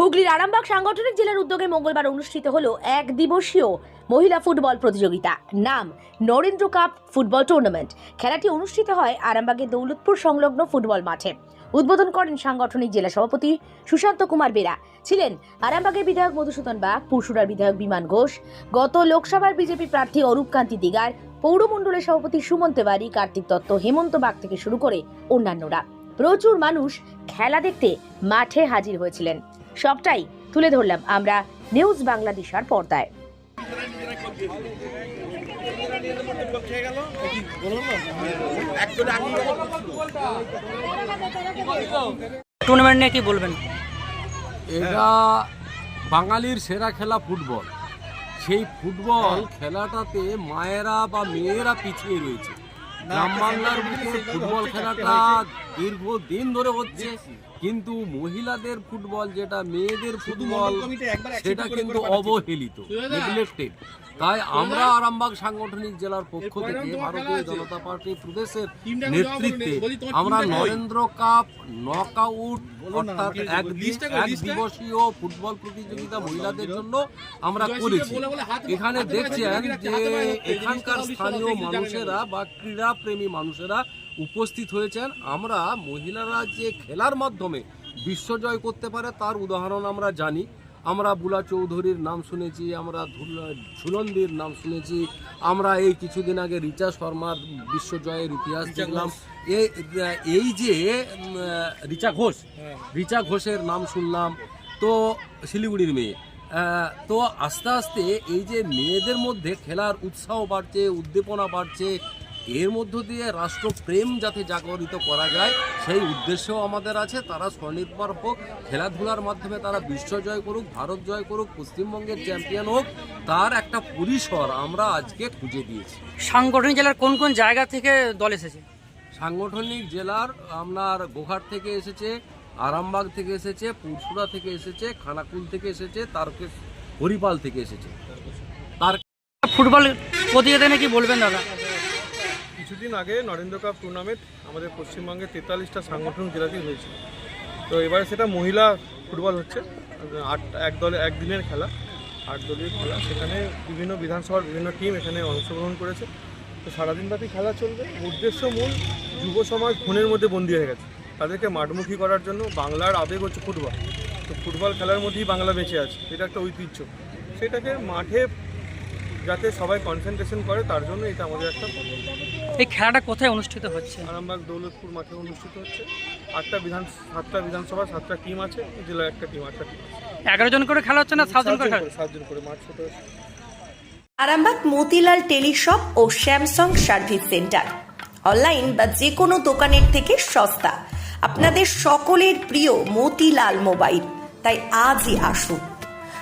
হুগলির আরামবাগ সাংগঠনিক জেলার উদ্যোগে মঙ্গলবার অনুষ্ঠিত হলো এক দিবসীয় মহিলা ফুটবল প্রতিযোগিতা, নাম নরেন্দ্র কাপ ফুটবল টুর্নামেন্ট। খেলাটি অনুষ্ঠিত হয় আরামবাগের দৌলতপুর সংলগ্ন ফুটবল মাঠে। উদ্বোধন করেন সাংগঠনিক জেলা সভাপতি সুশান্ত কুমার বেরা। ছিলেন আরামবাগের বিধায়ক মধুসূদন বাগ, পুরসুরার বিধায়ক বিমান ঘোষ, গত লোকসভার বিজেপি প্রার্থী অরূপ কান্তি দিগার পৌরমণ্ডলের সভাপতি সুমন তেওয়ারি, কার্তিক দত্ত, হেমন্ত বাগ থেকে শুরু করে অন্যান্যরা। প্রচুর মানুষ খেলা দেখতে মাঠে হাজির হয়েছিলেন। সবটাই তুলে ধরলাম আমরা নিউজ বাংলাদেশার পর্দায়। টুর্নামেন্ট নিয়ে কি বলবেন? এটা বাঙালির সেরা খেলা ফুটবল। সেই ফুটবল খেলাটাতে মায়েরা বা মেয়েরা পিছিয়ে রয়েছে। গ্রাম বাংলার বুকে ফুটবল খেলাটা দীর্ঘ দিন ধরে হচ্ছে কিন্তু মহিলাদের ফুটবল যেটা মেয়েদের ফুটবল সেটা কিন্তু অবহেলিত নেগলেক্টেড তাই আমরা আরামবাগ সাংগঠনিক জেলার পক্ষ থেকে ভারতীয় জনতা পার্টি প্রদেশের নেতৃত্বে আমরা নরেন্দ্র কাপ নক আউট অর্থাৎ এক দিবসীয় ফুটবল প্রতিযোগিতা মহিলাদের জন্য আমরা করেছি। এখানে দেখছেন যে এখানকার স্থানীয় মানুষেরা বা ক্রীড়া প্রেমী মানুষেরা উপস্থিত হয়েছেন। আমরা মহিলারা যে খেলার মাধ্যমে বিশ্বজয় করতে পারে তার উদাহরণ আমরা জানি। আমরা বুলা চৌধুরীর নাম শুনেছি আমরা ঝুলন্দির নাম শুনেছি আমরা এই কিছুদিন আগে রিচা শর্মার বিশ্বজয়ের ইতিহাস দেখলাম। এই যে রিচা ঘোষ রিচা ঘোষের নাম শুনলাম। তো শিলিগুড়ির মেয়ে তো আস্তে আস্তে এই যে মেয়েদের মধ্যে খেলার উৎসাহ বাড়ছে উদ্দীপনা বাড়ছে এর মধ্য দিয়ে রাষ্ট্রপ্রেম যাতে জাগরিত করা যায় সেই উদ্দেশ্যও আমাদের আছে। তারা স্বনির্ভর হোক খেলাধুলার মাধ্যমে তারা বিশ্ব জয় করুক ভারত জয় করুক পশ্চিমবঙ্গের চ্যাম্পিয়ন হোক তার একটা পরিসর আমরা আজকে খুঁজে দিয়েছি। সাংগঠনিক জেলার কোন কোন জায়গা থেকে দল এসেছে? সাংগঠনিক জেলার আপনার গোঘাট থেকে এসেছে আরামবাগ থেকে এসেছে পুরসুরা থেকে এসেছে খানাকুল থেকে এসেছে তারকে হরিপাল থেকে এসেছে। তার ফুটবল প্রতিযোগিতা নিয়ে কি বলবেন দাদা? কিছুদিন আগে নরেন্দ্র কাপ টুর্নামেন্ট আমাদের পশ্চিমবঙ্গে তেতাল্লিশটা সাংগঠনিক জেলাতেই হয়েছে তো এবারে সেটা মহিলা ফুটবল হচ্ছে। আট, এক দলে একদিনের খেলা, আট দলীয় খেলা। সেখানে বিভিন্ন বিধানসভার বিভিন্ন টিম এখানে অংশগ্রহণ করেছে। তো সারাদিনব্যাপী খেলা চলবে। উদ্দেশ্য মূল, যুব সমাজ ফোনের মধ্যে বন্দী হয়ে গেছে। তাদেরকে মাঠমুখী করার জন্য বাংলার আবেগ হচ্ছে ফুটবল। তো ফুটবল খেলার মধ্যেই বাংলা বেঁচে আছে। এটা একটা ঐতিহ্য। সেটাকে মাঠে যাতে সবাই কনসেন্ট্রেশন করে তার জন্য এটা আমাদের একটা এই খেলাটা কোথায় অনুষ্ঠিত হচ্ছে? আরামবাগ দৌলতপুর মাঠে অনুষ্ঠিত হচ্ছে। আটটা বিধান সাতটা বিধানসভা সাতটা টিম আছে জেলার একটা টিম আটটা টিম এগারো জন করে খেলা হচ্ছে না সাতজন করে সাতজন করে মাঠ ছোট হচ্ছে। আরামবাগ মতিলাল টেলিশপ ও স্যামসাং সার্ভিস সেন্টার। অনলাইন বা যে কোনো দোকানের থেকে সস্তা। আপনাদের সকলের প্রিয় মতিলাল মোবাইল। তাই আজই আসুন।